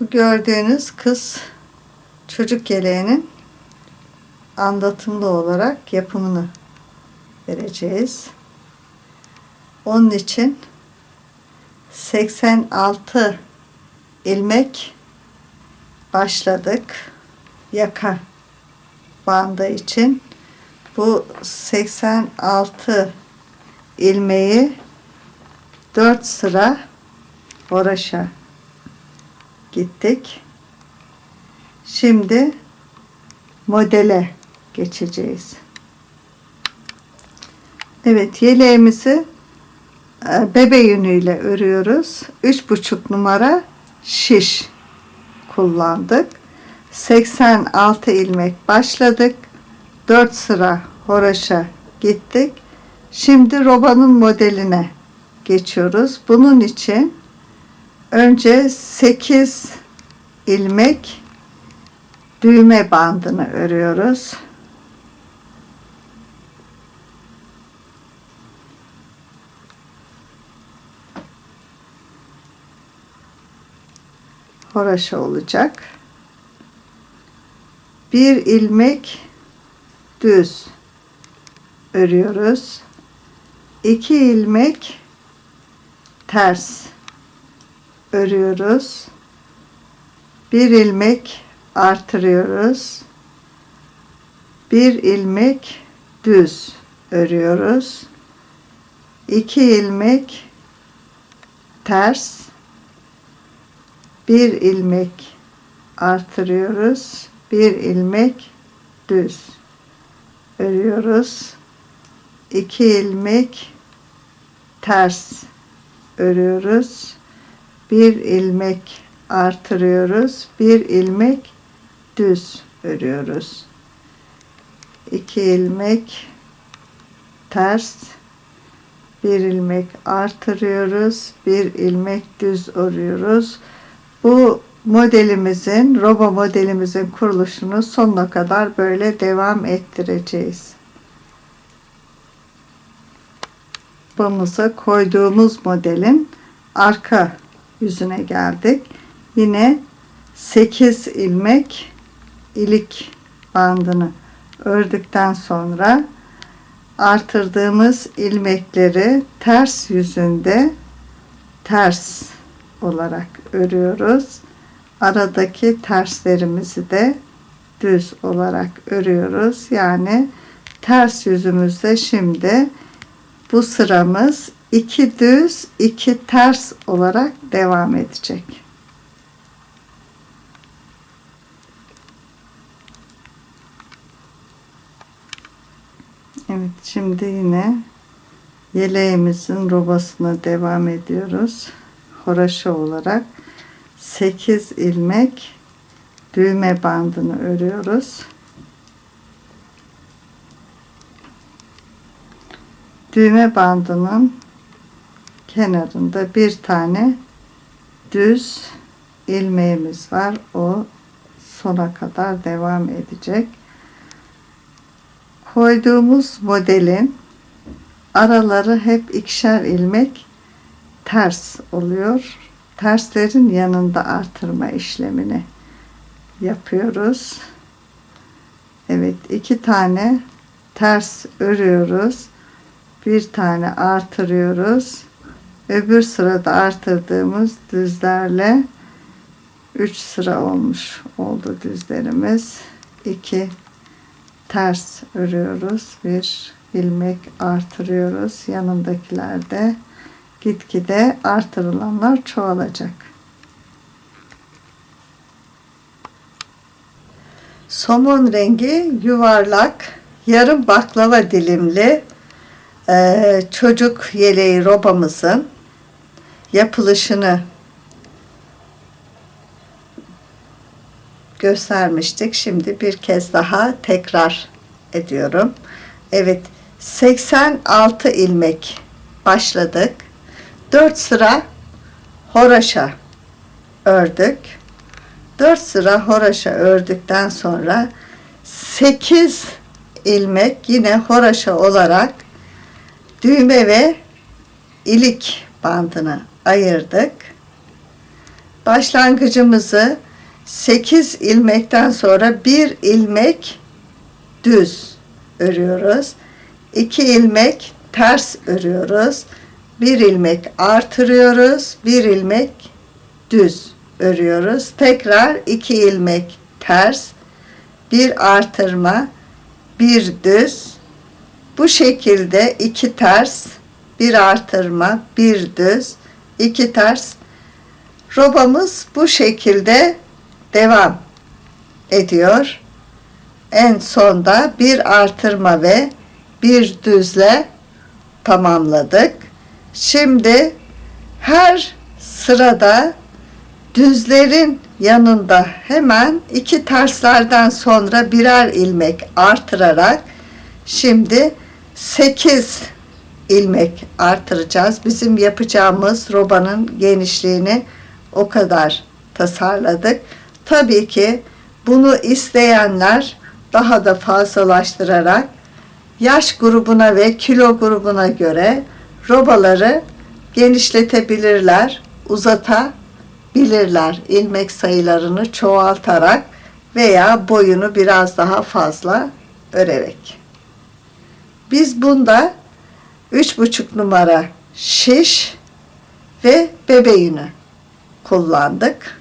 Bu gördüğünüz kız çocuk yeleğinin anlatımlı olarak yapımını vereceğiz. Onun için 86 ilmek başladık. Yaka bandı için bu 86 ilmeği 4 sıra oraşa gittik. Şimdi modele geçeceğiz. Evet yeleğimizi e, bebe yünüyle örüyoruz. Üç buçuk numara şiş kullandık. 86 ilmek başladık. 4 sıra horaşa gittik. Şimdi robanın modeline geçiyoruz. Bunun için önce 8 ilmek düğme bandını örüyoruz. Horaşa olacak. Bir ilmek düz örüyoruz. 2 ilmek ters örüyoruz. Bir ilmek artırıyoruz. Bir ilmek düz örüyoruz. 2 ilmek ters bir ilmek artırıyoruz. Bir ilmek düz örüyoruz. 2 ilmek ters örüyoruz. Bir ilmek artırıyoruz. Bir ilmek düz örüyoruz. 2 ilmek ters bir ilmek artırıyoruz. Bir ilmek düz örüyoruz. Bu modelimizin, robo modelimizin kuruluşunu sonuna kadar böyle devam ettireceğiz. Robamıza koyduğumuz modelin arka yüzüne geldik. Yine 8 ilmek ilik bandını ördükten sonra artırdığımız ilmekleri ters yüzünde ters olarak örüyoruz. Aradaki terslerimizi de düz olarak örüyoruz. Yani ters yüzümüzde şimdi bu sıramız iki düz, iki ters olarak devam edecek. Evet, şimdi yine yeleğimizin robasına devam ediyoruz. Horaşa olarak 8 ilmek düğme bandını örüyoruz. Düğme bandının kenarında bir tane düz ilmeğimiz var. O sona kadar devam edecek. Koyduğumuz modelin araları hep ikişer ilmek ters oluyor. Terslerin yanında artırma işlemini yapıyoruz. Evet iki tane ters örüyoruz. Bir tane artırıyoruz. Öbür sırada artırdığımız düzlerle 3 sıra olmuş oldu düzlerimiz. 2 ters örüyoruz. Bir ilmek artırıyoruz. Yanındakilerde gitgide artırılanlar çoğalacak. Somon rengi yuvarlak yarım baklava dilimli çocuk yeleği robamızın yapılışını göstermiştik. Şimdi bir kez daha tekrar ediyorum. Evet 86 ilmek başladık. 4 sıra horaşa ördük. 4 sıra horaşa ördükten sonra 8 ilmek yine horaşa olarak düğme ve ilik bandını ayırdık. başlangıcımızı 8 ilmekten sonra bir ilmek düz örüyoruz. 2 ilmek ters örüyoruz. Bir ilmek artırıyoruz. Bir ilmek düz örüyoruz. Tekrar 2 ilmek ters, bir artırma, bir düz. Bu şekilde iki ters, bir artırma, bir düz, iki ters. Robamız bu şekilde devam ediyor. En sonda bir artırma ve bir düzle tamamladık. Şimdi her sırada düzlerin yanında hemen iki terslerden sonra birer ilmek artırarak şimdi 8 ilmek artıracağız. Bizim yapacağımız robanın genişliğini o kadar tasarladık. Tabii ki bunu isteyenler daha da fazlalaştırarak yaş grubuna ve kilo grubuna göre robaları genişletebilirler, uzatabilirler ilmek sayılarını çoğaltarak veya boyunu biraz daha fazla örerek. Biz bunda 3,5 numara şiş ve bebe yünü kullandık.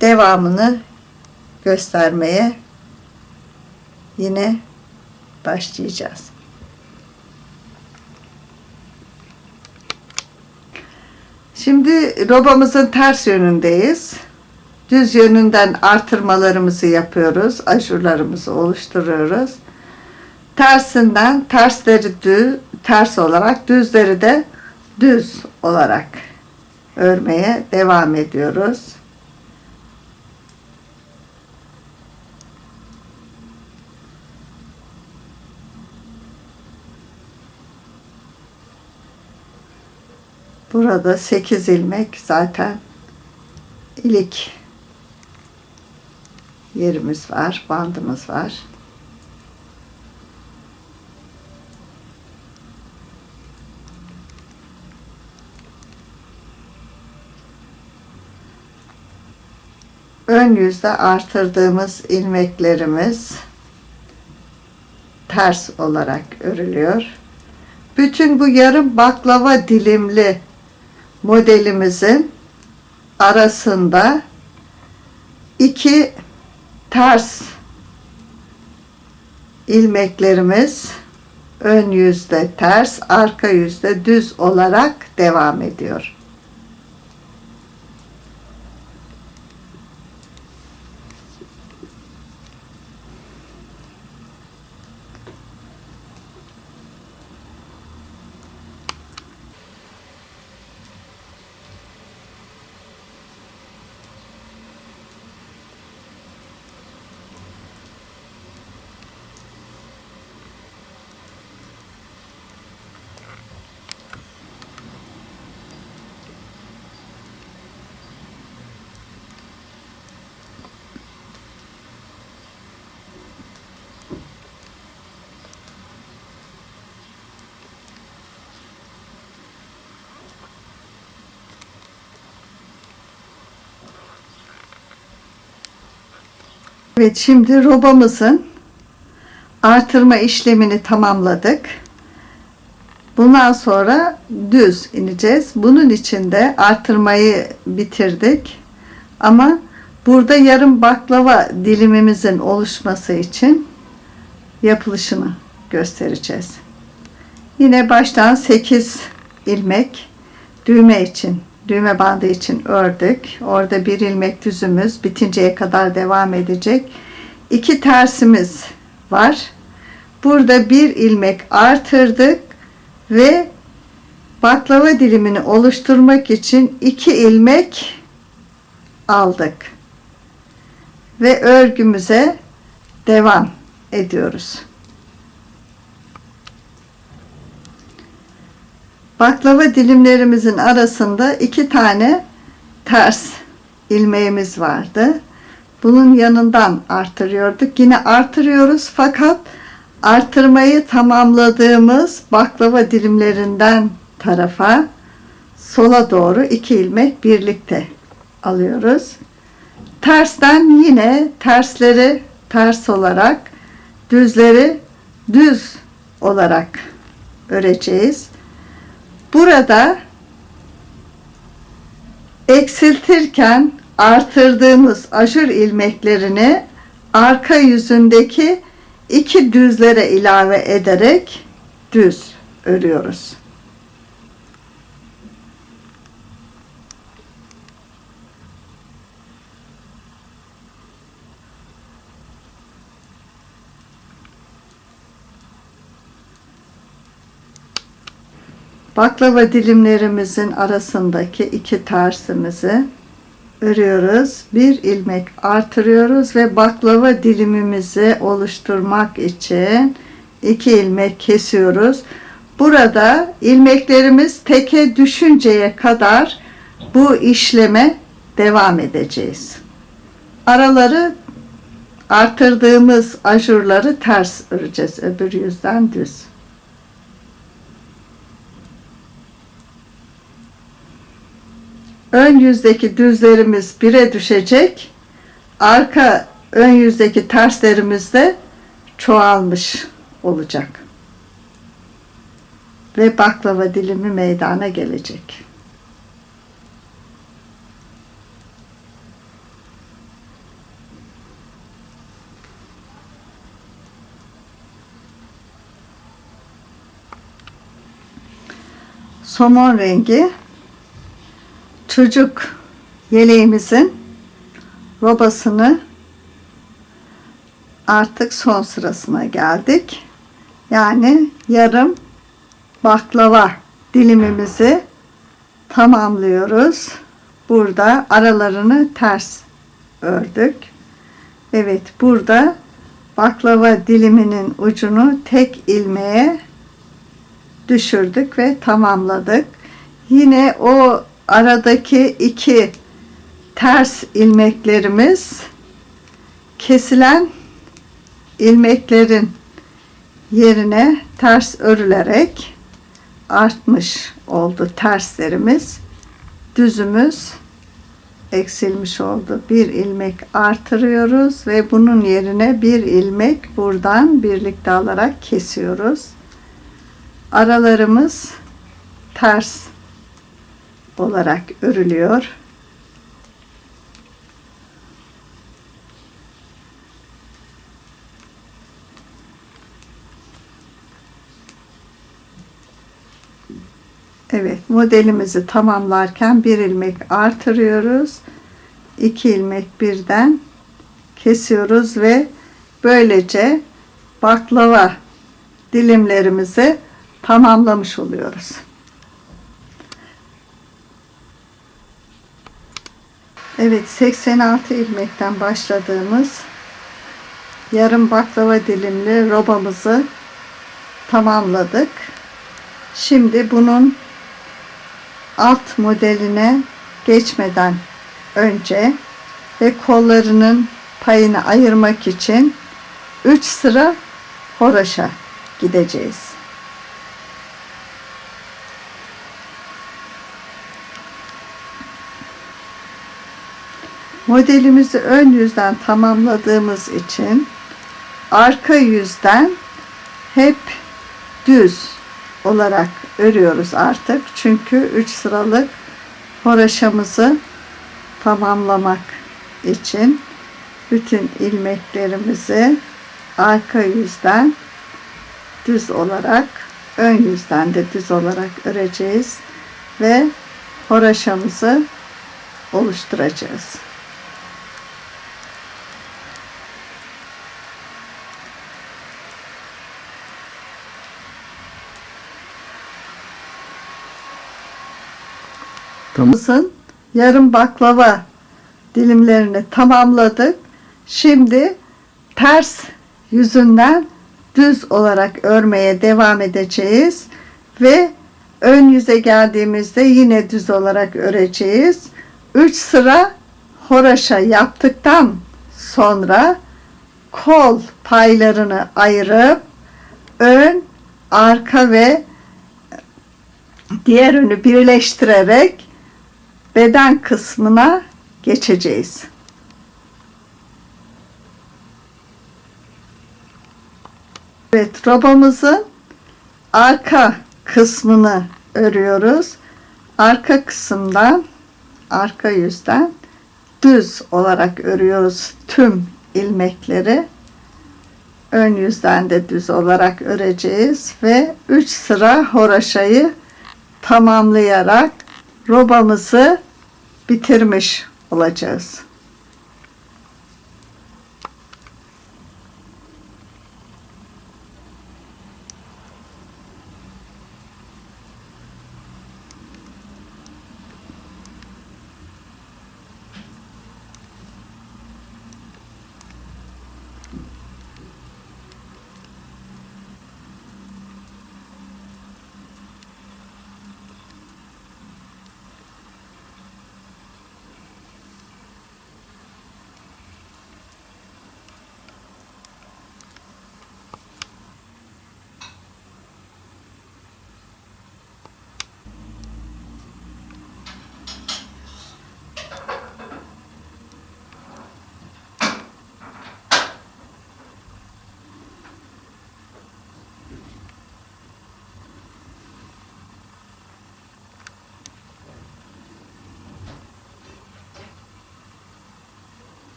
Devamını göstermeye yine başlayacağız. Şimdi robamızın ters yönündeyiz. Düz yönünden artırmalarımızı yapıyoruz. Ajurlarımızı oluşturuyoruz. Tersinden tersleri düz, ters olarak, düzleri de düz olarak örmeye devam ediyoruz. Burada 8 ilmek zaten ilik yerimiz var, bandımız var. Ön yüzde artırdığımız ilmeklerimiz ters olarak örülüyor. Bütün bu yarım baklava dilimli modelimizin arasında iki ters ilmeklerimiz ön yüzde ters, arka yüzde düz olarak devam ediyor. Evet şimdi robamızın artırma işlemini tamamladık. Bundan sonra düz ineceğiz. Bunun için de artırmayı bitirdik. Ama burada yarım baklava dilimimizin oluşması için yapılışını göstereceğiz. Yine baştan 8 ilmek düğme için düğme bandı için ördük. Orada bir ilmek düzümüz bitinceye kadar devam edecek. İki tersimiz var. Burada bir ilmek artırdık ve baklava dilimini oluşturmak için iki ilmek aldık. Ve örgümüze devam ediyoruz. Baklava dilimlerimizin arasında iki tane ters ilmeğimiz vardı. Bunun yanından artırıyorduk. Yine artırıyoruz fakat artırmayı tamamladığımız baklava dilimlerinden tarafa sola doğru iki ilmek birlikte alıyoruz. Tersten yine tersleri ters olarak düzleri düz olarak öreceğiz. Burada eksiltirken artırdığımız ajur ilmeklerini arka yüzündeki iki düzlere ilave ederek düz örüyoruz. Baklava dilimlerimizin arasındaki iki tersimizi örüyoruz. Bir ilmek artırıyoruz ve baklava dilimimizi oluşturmak için iki ilmek kesiyoruz. Burada ilmeklerimiz teke düşünceye kadar bu işleme devam edeceğiz. Araları artırdığımız ajurları ters öreceğiz. Öbür yüzden düz. Ön yüzdeki düzlerimiz bire düşecek. Arka ön yüzdeki terslerimiz de çoğalmış olacak. Ve baklava dilimi meydana gelecek. Somon rengi çocuk yeleğimizin robasını artık son sırasına geldik. Yani yarım baklava dilimimizi tamamlıyoruz. Burada aralarını ters ördük. Evet burada baklava diliminin ucunu tek ilmeğe düşürdük ve tamamladık. Yine o aradaki iki ters ilmeklerimiz kesilen ilmeklerin yerine ters örülerek artmış oldu terslerimiz. Düzümüz eksilmiş oldu. Bir ilmek artırıyoruz ve bunun yerine bir ilmek buradan birlikte alarak kesiyoruz. Aralarımız ters olarak örülüyor. Evet, modelimizi tamamlarken bir ilmek artırıyoruz. iki ilmek birden kesiyoruz ve böylece baklava dilimlerimizi tamamlamış oluyoruz. Evet 86 ilmekten başladığımız yarım baklava dilimli robamızı tamamladık. Şimdi bunun alt modeline geçmeden önce ve kollarının payını ayırmak için 3 sıra horoşa gideceğiz. Modelimizi ön yüzden tamamladığımız için arka yüzden hep düz olarak örüyoruz artık. Çünkü 3 sıralık horaşamızı tamamlamak için bütün ilmeklerimizi arka yüzden düz olarak ön yüzden de düz olarak öreceğiz ve horaşamızı oluşturacağız. Tamam. yarım baklava dilimlerini tamamladık. Şimdi ters yüzünden düz olarak örmeye devam edeceğiz ve ön yüze geldiğimizde yine düz olarak öreceğiz. 3 sıra horaşa yaptıktan sonra kol paylarını ayırıp ön, arka ve diğer ünü birleştirerek beden kısmına geçeceğiz. Evet, robamızın arka kısmını örüyoruz. Arka kısımdan, arka yüzden düz olarak örüyoruz tüm ilmekleri. Ön yüzden de düz olarak öreceğiz ve 3 sıra horaşayı tamamlayarak robamızı bitirmiş olacağız.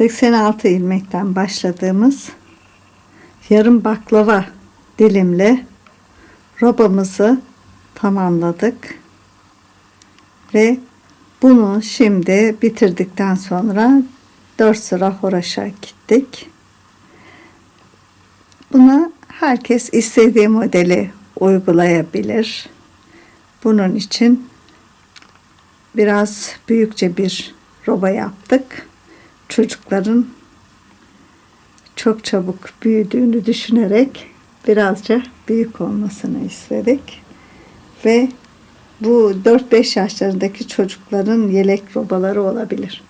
...86 ilmekten başladığımız... ...yarım baklava dilimle... ...robamızı tamamladık. Ve... ...bunu şimdi bitirdikten sonra... ...4 sıra horaşa gittik. Buna herkes istediği modeli uygulayabilir. Bunun için biraz büyükçe bir roba yaptık. Çocukların çok çabuk büyüdüğünü düşünerek birazca büyük olmasını istedik. Ve bu 4-5 yaşlarındaki çocukların yelek robaları olabilir.